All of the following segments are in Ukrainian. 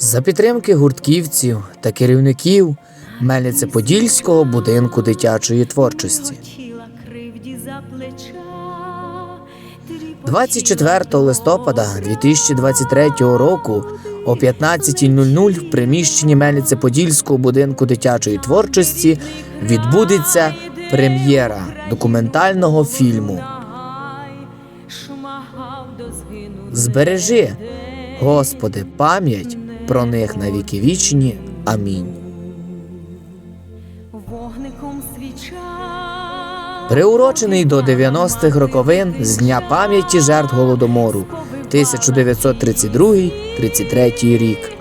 За підтримки гуртківців та керівників Мельнице-Подільського будинку дитячої творчості. Хотіла кривді за плеча. 24 листопада 2023 року о 15.00 в приміщенні Мельнице-Подільського будинку дитячої творчості відбудеться прем'єра документального фільму Збережи, Господи, пам'ять про них на віки вічні. Амінь. вогником свіча. Приурочений до 90-х роковин з дня пам'яті жертв голодомору 1932-33 рік.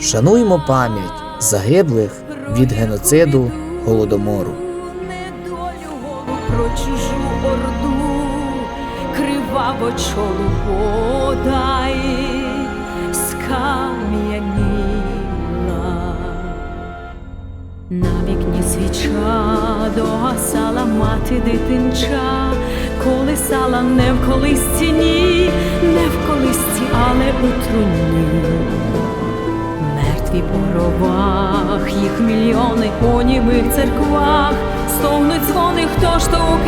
Шануємо пам'ять загиблих від геноциду голодомору. про чужу орду, криваво чолу подай, На вікні свіча догасала мати дитинча, колисала не в колисці, ні, не в колисці, але у труні. Мертві по гробах, їх мільйони у німих церквах, стогнуть дзвони, хто ж то в